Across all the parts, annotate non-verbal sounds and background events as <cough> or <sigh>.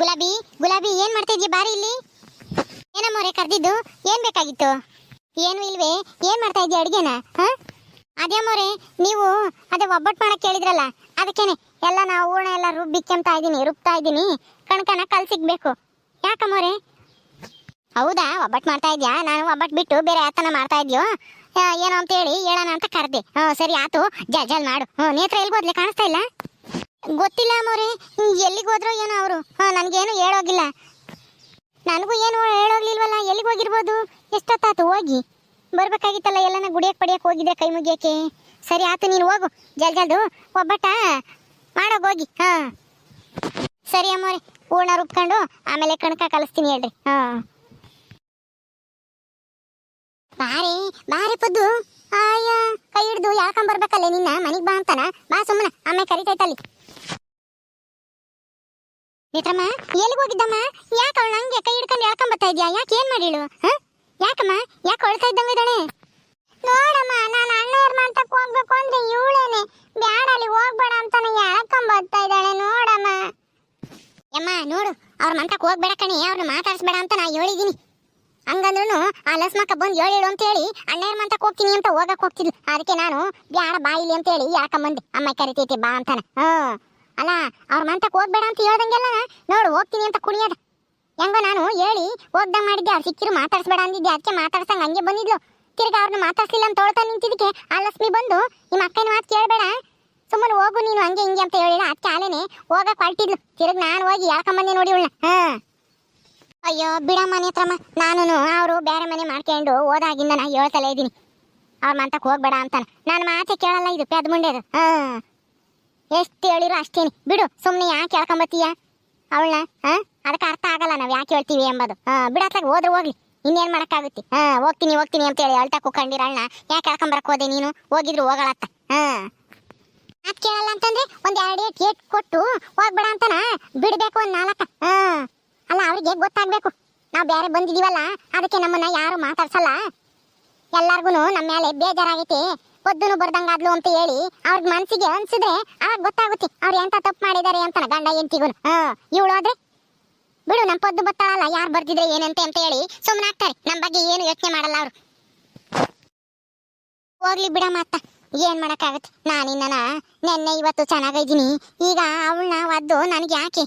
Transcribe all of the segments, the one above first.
ಗುಲಾಬಿ ಗುಲಾಬಿ, ಏನ್ ಮಾಡ್ತಾ ಬಾರಿ ಇಲ್ಲಿ? ಏನಮ್ಮೋರೆ ಕರೆದಿದ್ದು? ಏನ್ ಬೇಕಾಗಿತ್ತು? ಏನು ಇಲ್ವೇ? ಏನ್ ಮಾಡ್ತಾ ಇದೀಯ ಅಡ್ಗೆನ, ಹಾ? ಅದೇ ಮೋರೆ ನೀವು ಅದೇ ಒಬ್ಬಟ್ಟು ಮಾಡಕ್ ಕೇಳಿದ್ರಲ್ಲ, ಅದಕ್ಕೇನೆ ಎಲ್ಲ ನಾವು ಹೂರ್ಣ ಎಲ್ಲ ರುಬ್ಬಿಕ್ಕೆಂತ ಇದ್ದೀನಿ, ರುಬ್ತಾ ಇದ್ದೀನಿ. ಕಣಕನ ಕಲ್ ಸಿಗ್ಬೇಕು. ಯಾಕಮ್ಮೋರೆ ಹೌದಾ, ಒಬ್ಬಟ್ಟು ಮಾಡ್ತಾ ಇದ್ಯಾ? ನಾನು ಒಬ್ಬಟ್ಟು ಬಿಟ್ಟು ಬೇರೆ ಆತನ ಮಾಡ್ತಾ ಏನೋ ಅಂತ ಹೇಳಿ ಹೇಳೋಣ ಅಂತ ಕರ್ದೆ. ಹ್ಞೂ ಸರಿ, ಆತು. ಜಲ್ ಮಾಡು. ಹ್ಞೂ ನೇತ್ರ ಎಲ್ಲಿ ಹೋದ್ಲೆ ಕಾಣಿಸ್ತಾ ಇಲ್ಲ? ಗೊತ್ತಿಲ್ಲ ಅಮ್ಮವ್ರೆ. ಎಲ್ಲಿಗೆ ಹೋದ್ರು ಏನೋ ಅವರು. ಹಾಂ, ನನಗೇನು ಹೇಳೋಗಿಲ್ಲ. ನನಗೂ ಏನು ಹೇಳೋಗ್ಲಿಲ್ವಲ್ಲ, ಎಲ್ಲಿಗೆ ಹೋಗಿರ್ಬೋದು? ಎಷ್ಟೊತ್ತಾಯ್ತು, ಹೋಗಿ. ಬರ್ಬೇಕಾಗಿತ್ತಲ್ಲ, ಎಲ್ಲನ ಗುಡಿಯಕ್ಕೆ ಪಡಿಯಕ್ಕೆ ಹೋಗಿದ್ದೆ ಕೈ ಮುಗಿಯಕ್ಕೆ ಸರಿ ಆತು ನೀನು ಹೋಗು. ಜಲ್ ಜಲ್ದು, ಒಬ್ಬಟ್ಟ ಮಾಡೋಗೋಗಿ ಹಾಂ. ಸರಿ ಅಮ್ಮವ್ರೆ, ಹೂರ್ಣ ರುಬ್ಕೊಂಡು ಆಮೇಲೆ ಕಣಕ ಕಲಿಸ್ತೀನಿ ಹೇಳ್ರಿ. ಹಾಂ. ಬಾರಿ ಬಾರಿ ಪದ್ದು. ಆಯ್ಯ ಕೈ ಹಿಡ್ದು ಯಾಕಂಬರ್ಬೇಕಲ್ಲ ನಿನ್ನ? ಮನೆಗೆ ಬಾ ಅಂತಾನ? ಬಾ ಸುಮ್ಮನೆ ಆಮೇಲೆ ಕರಿತೈತಲ್ಲಿ. ನೇತ್ರಮ್ಮ ಎಲ್ಲಿಗೆ ಹೋಗಿದ್ದಮ್ಮ? ಯಾಕೆ ಅವಳು ನಂಗೆ ಕೈ ಹಿಡ್ಕೊಂಡು ಹೇಳ್ಕೊಂಡ್ ಬರ್ತಾ ಇದ್ಯಾ? ಯಾಕೆ ಏನ್ ಮಾಡಿಳು? ಯಾಕಮ್ಮ? ಯಾಕೆ ಹೊಳ್ತಾ ಇದ್ದಂಗೆ ಇದ್ದಾಳೆ? ನೋಡಮ್ಮ, ನಾನು ಅಣ್ಣಯ್ಯರ ಮಂಟಕ್ಕೆ ಹೋಗ್ಬೇಕು ಅಂದ್ರೆ ಇವಳೇನೆ. ಬ್ಯಾಡ, ಅಲ್ಲಿ ಹೋಗ್ಬೇಡ ಅಂತಾನೆ ಎಳ್ಕೊಂಡ್ ಬರ್ತಾ ಇದ್ದಾಳೆ, ನೋಡಮ್ಮ. ಯಮ್ಮ, ನೋಡು, ಅವ್ರ ಮಂಟಕ್ಕೆ ಹೋಗ್ಬೇಡ ಕಣಿ ಅವ್ರನ್ನ ಮಾತಾಡಿಸ್ಬೇಡ ಅಂತ ನಾ ಹೇಳಿದೀನಿ. ಹಂಗಂದ್ರೂ ಆ ಲಸ್ಮಕ್ಕ ಬಂದು ಹೇಳಿಳು ಅಂತ ಹೇಳಿ ಅಣ್ಣಯ್ಯರ ಮಂಟಕ್ಕೆ ಹೋಗ್ತೀನಿ ಅಂತ ಹೋಗಕ್ಕೆ ಹೋಗ್ತಿದ್ಲು. ಅದಕ್ಕೆ ನಾನು, ಬ್ಯಾಡ ಬಾಯಿಲಿ ಅಂತ ಹೇಳಿ ಯಾಕಂಬಂದೆ ಅಮ್ಮ ಕರಿತೈತಿ, ಬಾ ಅಂತಾನೆ. ಹ್ಮ್ ಅಲ್ಲ, ಅವ್ರ ಮಂತಕ್ಕೆ ಹೋಗ್ಬೇಡ ಅಂತ ಹೇಳ್ದಂಗೆಲ್ಲ ನೋಡು, ಹೋಗ್ತೀನಿ ಅಂತ ಕುಣಿಯೋದ. ಹೆಂಗೋ ನಾನು ಹೇಳಿ, ಹೋಗ್ದಂಗೆ ಮಾಡಿದ್ದೆ, ಅವ್ರು ಸಿಕ್ಕಿರು, ಮಾತಾಡ್ಸ್ಬೇಡ ಅಂದಿದ್ದೆ. ಅದಕ್ಕೆ ಮಾತಾಡ್ಸಂಗ ಹಂಗೆ ಬಂದಿದ್ಲು. ತಿರ್ಗಿ ಅವ್ರನ್ನ ಮಾತಾಡ್ಸಿಲ್ಲ ಅಂತ ತೊಳ್ತಾ ನಿಂತಿದ್ದಕ್ಕೆ ಆ ಲಕ್ಷ್ಮಿ ಬಂದು, ನಿಮ್ಮ ಅಕ್ಕನ ಮಾತು ಕೇಳಬೇಡ. ಸುಮ್ಮನೆ ಹೋಗು ನೀನು ಹಂಗೆ ಹಿಂಗೆ ಅಂತ ಹೇಳಿಲ್ಲ. ಅದಕ್ಕೆ ಆಲೇನೆ ಹೋಗಕ್ಕೆ ಹೊರಟಿದ್ಲು. ತಿರ್ಗಿ ನಾನು ಹೋಗಿ ಯಾಕಂಬಂದೆ ನೋಡಿ ಉಳ್ಳ ಹಾ. ಅಯ್ಯೋ ಮನೆ ಹತ್ರಮ್ಮ ನಾನು ಅವರು ಬೇರೆ ಮನೆ ಮಾಡ್ಕೊಂಡು ಹೋದಾಗಿಂದ ನಾ ಹೇಳ್ತಲೇ ಇದ್ದೀನಿ ಅವ್ರ ಮಂತಕ್ಕೆ ಹೋಗ್ಬೇಡ ಅಂತ ನಾನು ಮಾತೆ ಕೇಳಲ್ಲ ಇದು ಪೆದ್ ಮುಂಡೆದು. ಹಾ. ಎಷ್ಟು ಹೇಳಿರು ಅಷ್ಟೇನಿ. ಬಿಡು ಸುಮ್ಮನೆ ಯಾಕೆ ಕೇಳ್ಕೊಂಬತ್ತೀಯ ಅವಳನ್ನ, ಹಾ? ಅದಕ್ಕೆ ಅರ್ಥ ಆಗಲ್ಲ ನಾವು ಯಾಕೆ ಹೇಳ್ತೀವಿ ಎಂಬುದು. ಬಿಡು ಬಿಡತ್ಲಾಗ ಹೋದ್ರೆ ಹೋಗ್ಲಿ ಇನ್ನೇನ್ ಮಾಡೋಕ್ಕಾಗುತ್ತೆ? ಹಾಂ, ಹೋಗ್ತೀನಿ ಹೋಗ್ತೀನಿ ಅಂತ ಹೇಳಿ ಅಳ್ತಾ ಕುಕ್ಕಂಡಿರಣ್ಣ ಯಾಕೆ ಕೇಳ್ಕೊಂಬರಕ್ ಹೋದೆ ನೀನು? ಹೋಗಿದ್ರು, ಹೋಗಳತ್ತ. ಹಾಂ. ಯಾಕೆ ಕೇಳಲ್ಲ ಅಂತಂದ್ರೆ ಒಂದು ಎರಡು ಏಟ್ ಏಟ್ ಕೊಟ್ಟು ಹೋಗ್ಬೇಡ ಅಂತನ? ಬಿಡಬೇಕು ಒಂದು ನಾಲ್ಕ. ಹಾಂ. ಅಲ್ಲ, ಅವ್ರಿಗೆ ಗೊತ್ತಾಗ್ಬೇಕು? ನಾವು ಬೇರೆ ಬಂದಿದೀವಲ್ಲ, ಅದಕ್ಕೆ ನಮ್ಮನ್ನ ಯಾರು ಮಾತಾಡ್ಸಲ್ಲ? ಎಲ್ಲರಿಗೂ ನಮ್ಮ ಮೇಲೆ ಬೇಜಾರಾಗೈತಿ. ಬರ್ದಂಗ್ ಬರ್ದಂಗಾದ್ಲು ಅಂತ ಹೇಳಿ ಅವ್ರ ಮನ್ಸಿಗೆ ಅನ್ಸಿದ್ರೆ ಅವಾಗ ಗೊತ್ತಾಗುತ್ತೆ ಅವ್ರು ಎಂತ ತಪ್ಪು ಮಾಡಿದಾರೆ ಅಂತ ಗಂಡ ಎಂತಿಗೂ ಇವಳು ಆದ್ರೆ? ಬಿಡು ನಮ್ಮ ಪದ್ದು ಬತ್ತಾಳಲ್ಲ, ಯಾರು ಬರ್ದಿದ್ರೆ ಏನಂತೆ ಅಂತ ಹೇಳಿ ಸುಮ್ಮನೆ ಆಗ್ತಾರೆ. ನಮ್ಮ ಬಗ್ಗೆ ಏನು ಯೋಚನೆ ಮಾಡಲ್ಲ ಅವ್ರು. ಹೋಗ್ಲಿ ಬಿಡಮ್ಮ ಮಾತ ಏನ್ ಮಾಡಕ್ಕಾಗತ್ತೆ? ನಾನಿನ್ನ ನೆನ್ನೆ ಇವತ್ತು ಚೆನ್ನಾಗಿದ್ದೀನಿ ಈಗ ಅವಳನ್ನ ಒದ್ದು ನನಗೆ ಯಾಕೆ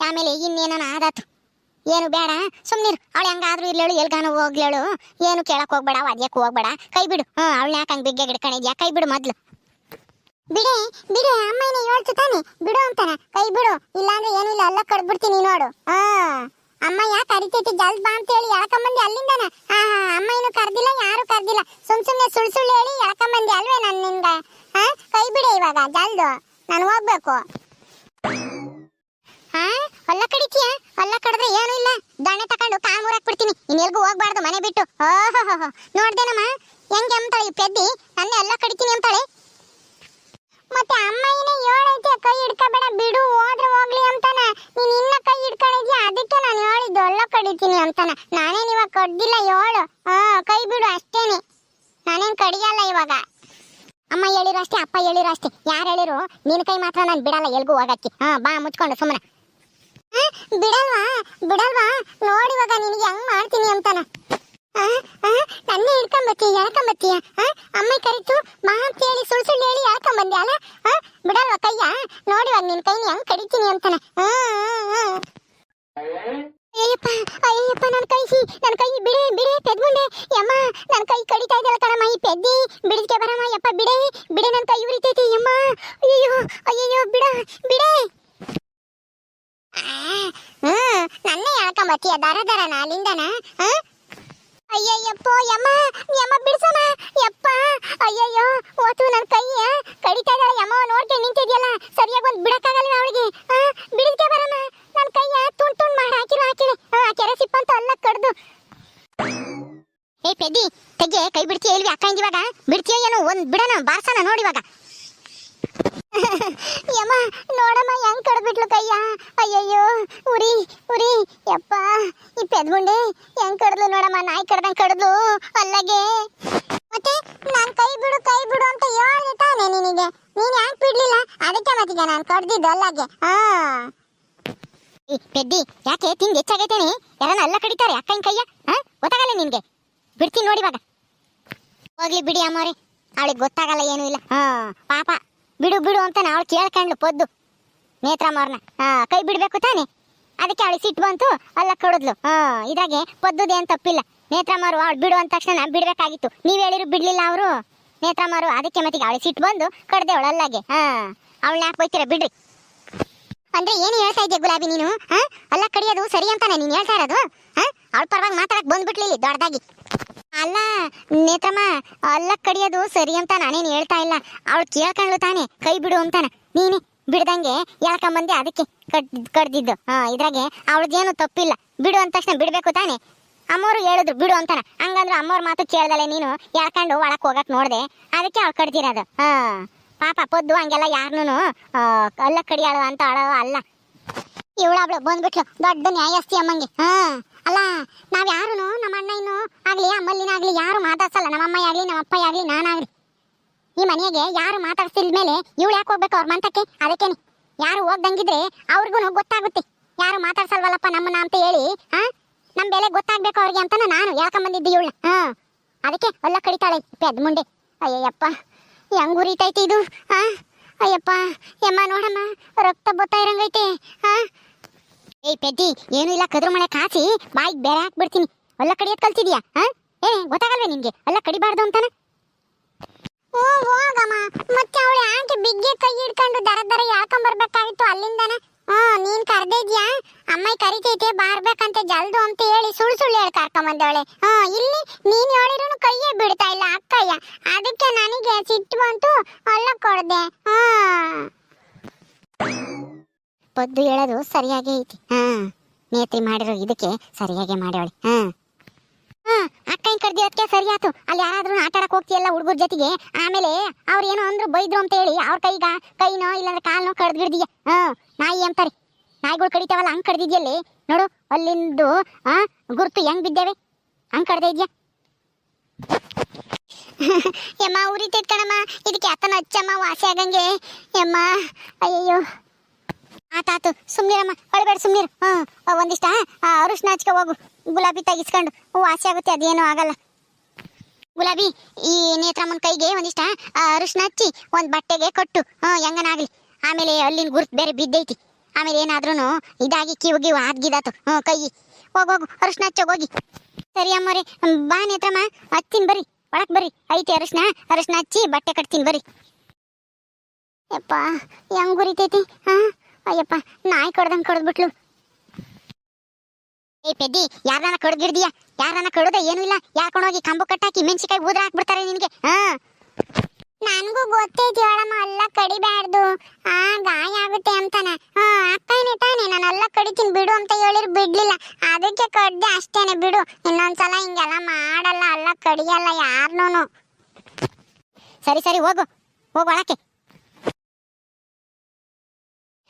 ಆಮೇಲೆ ಇನ್ನೇನ ಆದಾತು? ಏನು ಬೇಡ? ಸುಮ್ಮನಿರು ಅವಳು ಹೆಂಗಾದ್ರೂ ಇರ್ಲೇಳು ಎಲ್ಗಾನು ಹೋಗ್ಲೇಳು ಏನು ಕೇಳಕ್ ಹೋಗ್ಬೇಡ ವಾದ್ಯಕ್ಕೆ ಹೋಗ್ಬೇಡ. ಕೈ ಬಿಡು. ಹ್ಞೂ ಅವಳನ್ನ ಯಾಕೆ ಹಂಗೆ ಬಿಗ್ಗೆ ಗಿಡ್ಕೊಂಡಿದ್ಯಾ ಕೈ ಬಿಡು ಮೊದ್ಲು. ಬಿಡೆ ಬಿಡೆ ಅಮ್ಮನೇ ಹೇಳ್ತು ತಾನೆ? ಬಿಡು ಅಂತಾನ. ಕೈ ಬಿಡು. ಇಲ್ಲಾಂದ್ರೆ ಏನಿಲ್ಲ ಎಲ್ಲ ಕಡ್ಬಿಡ್ತೀನಿ ನೋಡು. ಹಾ ಅಮ್ಮ ಯಾಕೆ ಕರಿತೈತಿ ಜಲ್ದ್ ಬಾ ಅಂತ ಹೇಳಿ ಎಳ್ಕೊಂಬಂದಿ ಅಲ್ಲಿಂದನ? ಹಾ ಹಾ ಅಮ್ಮ ಏನು ಕರ್ದಿಲ್ಲ ಯಾರು ಕರ್ದಿಲ್ಲ. ಸುಮ್ ಸುಮ್ನೆ ಸುಳ್ ಸುಳ್ಳು ಹೇಳಿ ಎಳ್ಕೊಂಬಂದಿ ಅಲ್ವೇ ನಾನು ನಿನ್ಗ? ಹಾ ಕೈ ಬಿಡೆ ಇವಾಗ ಜಲ್ದು. ನಾನು ಹೋಗ್ಬೇಕು. ಹಾ? ಹೊಲ್ಲ ಕಡಿತೀಯ? ಅಲ್ಲ ಕಡಿದ್ರೆ ಏನೂ ಇಲ್ಲ. ದಣ್ಣೆ ತಕೊಂಡು ಕಾಮೂರ್ ಹಾಕ್ಬಿಡ್ತೀನಿ. ಇನ್ನೆಲ್ಗೂ ಹೋಗ್ಬಾರ್ದು, ಮನೆ ಬಿಟ್ಟು. ಓಹೋ ನೋಡ್ದೇನಮ್ಮ? ಹೆಂಗೆ ಅಂತಾಳೆ ಈ ಪೆದ್ದಿ? ನನ್ನ ಎಲ್ಲ ಕಡಿತೀನಿ ಅಂತಾಳೆ. ಮತ್ತೆ ಅಮ್ಮ ಇನ್ನೇ ಹೇಳೈತೆ, ಕೈ ಹಿಡ್ಕೋಬೇಡ, ಬಿಡು, ಹೋದ್ರೆ ಹೋಗ್ಲಿ ಅಂತಾನೆ. ನೀನ್ ಇನ್ನ ಕೈ ಹಿಡ್ಕೊಂಡಿದ್ಯಾ? ಅದಕ್ಕೆ ನಾನು ಹೇಳಿದ್ದು, ಎಲ್ಲ ಕಡಿತೀನಿ ಅಂತಾನ. ನಾನೇನ್ ಇವಾಗ ಕಡ್ದಿಲ್ಲ, ಹೇಳು. ಹಾ, ಕೈ ಬಿಡು ಅಷ್ಟೇನೆ. ನಾನೇನ್ ಕಡಿಯಲ್ಲ ಇವಾಗ. ಅಮ್ಮ ಹೇಳಿರೋ ಅಷ್ಟೇ, ಅಪ್ಪ ಹೇಳಿರೋ ಅಷ್ಟೇ. ಯಾರು ಹೇಳಿರು? ನಿನ್ ಕೈ ಮಾತ್ರ ನಾನು ಬಿಡಲ್ಲ, ಎಲ್ಗೂ ಹೋಗಕ್ಕೆ. ಹಾ, ಬಾ, ಮುಚ್ಕೊಂಡು ಸುಮ್ಮನೆ ಬಿಡಲ್ವಾ ಬಿಡಲ್ವಾ ನೋಡಿ ಇವಾಗ ನಿನಗೆ ಹೆಂಗ್ ಮಾಡ್ತೀನಿ ಅಂತಾನ ಆ, ಆ, ನನ್ನೇ ಹಿಡ್ಕೊಂಬತ್ತೀಯ ಎಳ್ಕೊಂಬತ್ತೀಯ ಅಮ್ಮ ಕರಿತು ಮಾ ಅಂತ ಹೇಳಿ ಸುಳ್ಳು ಸುಳ್ಳು ಹೇಳಿ ಎಳ್ಕೊಂಬಂದೆ ಅಲ್ಲ ಆ, ಬಿಡಲ್ವಾ ಕೈಯ ನೋಡಿ ಇವಾಗ ನಿನ್ ಕೈನ ಹೆಂಗ್ ಕಡಿತೀನಿ ಅಂತಾನ ಆ, ಆ, ಆ. ಅಯ್ಯಪ್ಪ ಅಯ್ಯಪ್ಪ ನನ್ನ ಕೈ ನನ್ನ ಕೈ ಬಿಡೆ ಬಿಡೆ ಪೆದ್ಮುಂಡೆ ಯಮ್ಮ ನನ್ನ ಕೈ ಕಡಿತಾ ಇದೆಯಲ್ಲ ಕಣಮ್ಮ ಈ ಪೆದ್ದಿ ಬಿಡಿಸ್ಕೆ ಬರಮ್ಮ ಯಪ್ಪ ಬಿಡೆ ಬಿಡೆ ನನ್ನ ಕೈ ಉರಿತೈತಿ ಯಮ್ಮ ಅಯ್ಯೋ ಅಯ್ಯಯ್ಯೋ ಬಿಡ ಬಿಡೆ ಹ್ಮ್ ನನ್ನೇ ಹೇಳ್ಕೊಂಬತ್ತೀಯ ದರ ದರನ? ಅಲ್ಲಿಂದನ? ಅಯ್ಯಯ್ಯಪ್ಪೋ, ಯಮ್ಮ ಯಮ್ಮ ಬಿಡ್ಸಮ್ಮ. ಯಪ್ಪ, ಅಯ್ಯಯ್ಯೋ, ಓತು ನನ್ನ ಕೈ ಕಡಿತಾ ಇದ್ದಾಳೆ ಯಮ್ಮ ನೋಡ್ಕೊಂಡು ನಿಂತಿದ್ಯಲ್ಲ. ಸರಿಯಾಗಿ ಒಂದು ಬಿಡಕ್ಕಾಗಲ್ಲ ಅವಳಿಗೆ? ಬಿಡಿದ್ಕೆ ಬರಮ್ಮ. ನನ್ನ ಕೈಯ ತುಂಡ್ ತುಂಡ್ ಮಾಡಿ, ಹಾಕಿರು, ಹಾಕಿರಿ. ಆ ಕೆರೆ ಸಿಪ್ಪಂತ ಅಲ್ಲ ಕಡ್ದು. ಏ, ಪೆದ್ದಿ ತೆಗೆ ಕೈ ಬಿಡ್ತೀಯ ಇಲ್ವಿ ಅಕ್ಕ ಇವಾಗ ಬಿಡ್ತೀಯ ಏನು? ಒಂದ್ ಬಿಡನ, ಬಾರ್ಸನ ನೋಡಿ ಇವಾಗ. ಯಮ್ಮ, ನೋಡಮ್ಮ, ಹೆಂಗ್ ಕಡ್ಬಿಟ್ಲು ಕೈಯ? ಅಯ್ಯಯ್ಯೋ, ಉರಿ ಉರಿ, ಯಪ್ಪ. ಈ ಪೆದ್ಗುಂಡೆ ಹೆಂಗ್ ಕಡ್ದು ನೋಡಮ್ಮ? ನಾಯಿ ಕಡ್ದಂಗ್ ಕಡ್ದು ಅಲ್ಲಗೆ. ಮತ್ತೆ ನಾನ್ ಕೈ ಬಿಡು ಕೈ ಬಿಡು ಅಂತ ಹೇಳ್ದೆ ತಾನೆ ನಿನಗೆ. ನೀನ್ ಯಾಕೆ ಬಿಡ್ಲಿಲ್ಲ? ಅದಕ್ಕೆ ಮತ್ತೀಗ ನಾನ್ ಕಡ್ದಿದ್ದು ಅಲ್ಲಗೆ. ಹಾ. ಪೆದ್ದಿ, ಯಾಕೆ ತಿಂಗ್ ಹೆಚ್ಚಾಗೈತೇನೆ? ಯಾರನ್ನ ಅಲ್ಲ ಕಡಿತಾರೆ, ಅಕ್ಕನ ಕೈಯ? ಹಾ? ಗೊತ್ತಾಗಲ್ಲ ನಿನ್ಗೆ. ಬಿಡ್ತೀನಿ ನೋಡಿ ಇವಾಗ. ಹೋಗ್ಲಿ ಬಿಡಿ ಅಮ್ಮವ್ರೆ. ಅವಳಿಗೆ ಗೊತ್ತಾಗಲ್ಲ ಏನೂ ಇಲ್ಲ. ಹಾ, ಪಾಪ. ಬಿಡು ಬಿಡು ಅಂತ ಅವಳು ಕೇಳ್ಕೊಂಡ್ಲು ಪೊದ್ದು. ಹಾ, ಕೈ ಬಿಡ್ಬೇಕು ತಾನೆ? ಅದಕ್ಕೆ ಅವಳು ಸಿಟ್ಟು ಬಂತು, ಅಲ್ಲ ಕೊಡಿದ್ಲು. ಹಾ, ಇದಾಗೆ ಪದ್ದುದೆ ಏನ್ ತಪ್ಪಿಲ್ಲ. ನೇತ್ರಮ್ಮರು ಅವಳು ಬಿಡು ಅಂದ ತಕ್ಷಣ ಬಿಡ್ಬೇಕಾಗಿತ್ತು. ನೀವ್ ಹೇಳಿರು ಬಿಡ್ಲಿಲ್ಲ ಅವರು? ನೇತ್ರಮ್ಮರು ಅದಕ್ಕೆ ಮತ್ತೆ ಅವಳು ಸಿಟ್ಟು ಬಂದು ಕಡ್ದೆ ಅವಳು ಅಲ್ಲಾಗೆ. ಹಾ ಅವಳನ್ನ ಯಾಕೆ ಬೈತೀರ ಬಿಡ್ರಿ. ಅಂದ್ರೆ ಏನು ಹೇಳ್ತಾ ಇದ್ದೆ ಗುಲಾಬಿ ನೀನು? ಹಾ, ಅಲ್ಲ ಕಡಿಯೋದು ಸರಿ ಅಂತಾನೆ ನೀನು ಹೇಳ್ತಾ ಇರೋದು? ಹಾ, ಅವಳ ಪರವಾಗಿ ಮಾತಾಡಕ್ ಬಂದ್ಬಿಟ್ಲಿ ದೊಡ್ಡದಾಗಿ ಅಲ್ಲ, ನೇತ್ರಮ್ಮ, ಅಲ್ಲ ಕಡಿಯೋದು ಸರಿ ಅಂತ ನಾನೇನ್ ಹೇಳ್ತಾ ಇಲ್ಲ. ಅವಳು ಕೇಳ್ಕೊಂಡ್ಲು ತಾನೆ, ಕೈ ಬಿಡು ಅಂತಾನ. ನೀನೆ, ಬಿಡ್ದಂಗೆ ಹೇಳ್ಕೊಂಬಂದೆ ಅದಕ್ಕೆ ಕಡ್, ಕಡ್ದಿದ್ದು. ಹಾ, ಇದ್ರಾಗೆ ಅವಳದೇನು ತಪ್ಪಿಲ್ಲ. ಬಿಡು ಅಂದ ತಕ್ಷಣ ಬಿಡ್ಬೇಕು ತಾನೆ. ಅಮ್ಮವ್ರು ಹೇಳಿದ್ರು, ಬಿಡು ಅಂತಾನ. ಹಂಗಂದ್ರೆ ಅಮ್ಮವ್ರ ಮಾತು ಕೇಳ್ದಲೆ ನೀನು ಹೇಳ್ಕೊಂಡು ಒಳಕ್ ಹೋಗಕ್ ನೋಡ್ದೆ. ಅದಕ್ಕೆ ಅವಳು ಕಡ್ದಿರೋದು. ಹಾ, ಪಾಪ ಪೊದ್ದು ಹಂಗೆಲ್ಲ ಯಾರನ್ನೂ ಅಲ್ಲ ಕಡಿಯಾಳು ಅಂತ ಅಳೋ ಅಲ್ಲ. ಅವಳು ಬಂದ್ಬಿಟ್ಲು, ದೊಡ್ಡ ನ್ಯಾಯಸ್ತಿ ಅಮ್ಮಂಗೆ. ಹಾ. ಅಲ್ಲ, ನಾವ್ ಯಾರು ನಮ್ಮ ಅಣ್ಣ ಇನ್ನು ಆಗ್ಲಿ ಅಮ್ಮಲ್ಲಿನ ಆಗ್ಲಿ ಯಾರು ಮಾತಾಡ್ಸಲ್ಲ. ನಮ್ಮ ಅಮ್ಮ ಆಗ್ಲಿ, ನಮ್ಮ ಅಪ್ಪ ಆಗ್ಲಿ, ನಾನಾಗ್ಲಿ. ಈ ಮನೆಗೆ ಯಾರು ಮಾತಾಡ್ಸಿದ ಮೇಲೆ ಇವಳು ಯಾಕೆ ಹೋಗ್ಬೇಕು ಅವ್ರ ಮಂತಕ್ಕೆ? ಅದಕ್ಕೇನೆ. ಯಾರು ಹೋಗ್ದಂಗಿದ್ರೆ ಅವ್ರಿಗೂ ಗೊತ್ತಾಗುತ್ತೆ. ಯಾರು ಮಾತಾಡ್ಸಲ್ವಲ್ಲಪ್ಪ ನಮ್ಮನ್ನ ಅಂತ ಹೇಳಿ ಹಾ ನಮ್ ಬೆಲೆ ಗೊತ್ತಾಗ್ಬೇಕು ಅವ್ರಿಗೆ ಅಂತ ನಾನು ಹೇಳ್ಕೊಂಬಂದಿದ್ದೆ ಇವಳನ್ನ. ಹಾ. ಅದಕ್ಕೆ ಅಲ್ಲ ಕಡಿತಾಳೆ ಪೆದ್ ಮುಂಡೆ ಅಯ್ಯಯ್ಯಪ್ಪ ಹೆಂಗ್ ಉರಿತೈತಿ ಇದು ಹಾ ಅಯ್ಯಪ್ಪ ಯಮ್ಮ ನೋಡಮ್ಮ, ರಕ್ತ ಬತ್ತಾ ಇರಂಗೈತೆ ಹಾ ಏಯ್ ಪೆದ್ದಿ, ಏನು ಇಲ್ಲ, ಕದ್ರು ಕಾಸಿ, ಬಾಯಿಗೆ ಬೇರೆ ಹಾಕ್ಬಿಡ್ತೀನಿ. ಅಲ್ಲ ಕಡಿಯೋದು ಕಲ್ತಿದ್ಯಾ ಏ, ಗೊತ್ತಾಗಲ್ವೇ ನಿಮಗೆ? ಅಲ್ಲ ಕಡಿಬಾರ್ದು ಅಂತಾನ? ಓ ಹೋಗಮ್ಮ ಮತ್ತೆ ಅವಳು ಯಾಕೆ ಬಿಗ್ಗೆ ಕೈ ಹಿಡ್ಕೊಂಡು ದರ ದರ ಎಳ್ಕೊಂಡ್ ಬರ್ಬೇಕಾಗಿತ್ತು ಅಲ್ಲಿಂದನ? ಹ್ಞೂ ನೀನ್ ಕರ್ದಿದ್ಯಾ ಅಮ್ಮ ಕರಿತೈತೆ, ಬಾರ್ಬೇಕಂತ, ಜಲ್ದು ಅಂತ ಹೇಳಿ ಸುಳ್ಳು ಸುಳ್ಳು ಹೇಳಿ ಕರ್ಕೊಂಬಂದವಳೆ ಹ್ಞೂ ಇಲ್ಲಿ ನೀನ್ ಹೇಳಿದ್ರು ಕೈಯೇ ಬಿಡ್ತಾ ಇಲ್ಲ ಅಕ್ಕಯ್ಯ. ಅದಕ್ಕೆ ನನಗೆ ಸಿಟ್ಟು ಬಂತು ಅಲ್ಲ ಕೊಡ್ದೆ. ಹಾ. ಪೊದ್ದು ಹೇಳೋದು ಸರಿಯಾಗಿ ಐತಿ. ಹಾ ನೇತ್ರಿ ಮಾಡಿರೋ ಇದಕ್ಕೆ ಸರಿಯಾಗಿ ಮಾಡ್ಯಾಳೆ. ಹಾ. ಹಾ ಅಕ್ಕ ಕರ್ದಿರೋದಕ್ಕೆ ಸರಿ ಅಲ್ಲಿ ಯಾರಾದ್ರೂ ಆಟ ಆಡಕ್ಕೆ ಹೋಗ್ತೀಯಲ್ಲ ಹುಡುಗರ ಜೊತೆಗೆ? ಆಮೇಲೆ ಅವ್ರು ಏನೋ ಅಂದ್ರು ಬೈದ್ರು ಅಂತ ಹೇಳಿ ಅವ್ರ ಕೈಗ ಕೈನೋ ಇಲ್ಲಾಂದ್ರೆ ಕಾಲ್ನೋ ಕಡ್ದು ಬಿಡ್ದೀಯ ಹಾ, ನಾಯಿ ಅಂತಾರೆ ನಾಯಿಗಳು ಕಡಿತಾವಲ್ಲ, ಹಂಗೆ ಕಡ್ದಿದ್ಯಲ್ಲಿ ನೋಡು, ಅಲ್ಲಿಂದು, ಆ, ಗುರ್ತು ಹೆಂಗ್ ಬಿದ್ದೇವೆ? ಹಂಗ್ ಕಡ್ದ ಇದೆಯಾ? ಯಮ್ಮ <laughs> ಉರಿತೈತ್ ಇದಕ್ಕೆ ಅತ್ತನ ಹಚ್ಚಮ್ಮ ವಾಸಿ ಆಗಂಗೆ. ಯಮ್ಮ ಅಯ್ಯಯ್ಯೋ. ಆತಾತು ಸುಮ್ನಿರಮ್ಮ. ಅಳ್ಬೇಡ ಸುಮ್ನಿರು. ಹ್ಮ್ ಒಂದಿಷ್ಟ ಅರುಷ್ಣ ಹಚ್ಕೊ ಹೋಗು. ಗುಲಾಬಿ ತೆಗಿಸ್ಕೊಂಡು. ವಾಸಿ ಆಗುತ್ತೆ, ಅದೇನು ಆಗಲ್ಲ. ಗುಲಾಬಿ, ಈ ನೇತ್ರಮ್ಮನ ಕೈಗೆ ಒಂದಿಷ್ಟ ಅರುಷ್ಣ ಹಚ್ಚಿ ಒಂದ್ ಬಟ್ಟೆಗೆ ಕೊಟ್ಟು. ಹ್ಮ್ ಹೆಂಗನಾಗ್ಲಿ. ಆಮೇಲೆ ಅಲ್ಲಿನ ಗುರ್ತ್ ಬೇರೆ ಬಿದ್ದೈತಿ. ಆಮೇಲೆ ಏನಾದ್ರೂ ಇದಾಗಿ ಕಿವು ಗಿವು ಆದ್ಗಿದಾತು ಹ್ಮ್ ಕೈ ಹೋಗೋಗು ಅರುಷ್ಣ ಹಚ್ಚೋಗಿ ಹೋಗಿ ಸರಿ ಅಮ್ಮರಿ ಬಾ ನೇತ್ರಮ್ಮ. ಹಚ್ತೀನಿ ಬರ್ರಿ. ಒಳಕ್ ಬರ್ರಿ. ಐತಿ ಅರಿಶಿನ ಅರಿಶಿನ ಹಚ್ಚಿ ಬಟ್ಟೆ ಕಟ್ತೀನಿ ಬರ್ರಿ. ಯಪ್ಪ, ಹೆಂಗ್ ಗುರಿತೈತಿ ಹಾ? ಅಯ್ಯಪ್ಪ, ನಾಯಿ ಕೊಡ್ದಂಗೆ ಕಡ್ದ್ಬಿಟ್ಲು. ಏ ಪೆದ್ದಿ, ಯಾರನ್ನ ಕಡ್ದಿಡ್ದಿಯ ಯಾರನ್ನ ಕಡ್ದ ಏನೂ ಇಲ್ಲ. ಯಾಕೊಂಡೋಗಿ ಕಂಬು ಕಟ್ಟಾಕಿ ಮೆಣಸಿಕಾಯಿ ಬೂದ್ರ ಹಾಕ್ಬಿಡ್ತಾರೆ ನಿನಗೆ? ಹಾ? ನನಗೂ ಗೊತ್ತೈತಿ ಹೇಳಮ್ಮ ಅಲ್ಲ ಕಡಿಬಾರ್ದು ಆ, ಗಾಯ ಆಗುತ್ತೆ ಅಂತಾನೆ. ಹಾ, ಅಕ್ಕನೇ ತಾನೆ ನಾನು ಅಲ್ಲ ಕಡಿತೀನಿ, ಬಿಡು ಅಂತ ಹೇಳಿರ್ ಬಿಡ್ಲಿಲ್ಲ. ಅದಕ್ಕೆ ಕಡ್ದೆ ಅಷ್ಟೇನೆ, ಬಿಡು. ಇನ್ನೊಂದ್ಸಲ ಹಿಂಗೆಲ್ಲ ಮಾಡಲ್ಲ, ಅಲ್ಲ ಕಡಿಯಲ್ಲ ಯಾರನ್ನೂ. ಸರಿ ಸರಿ, ಹೋಗು. ಹೋಗು, ಒಳಕ್ಕೆ.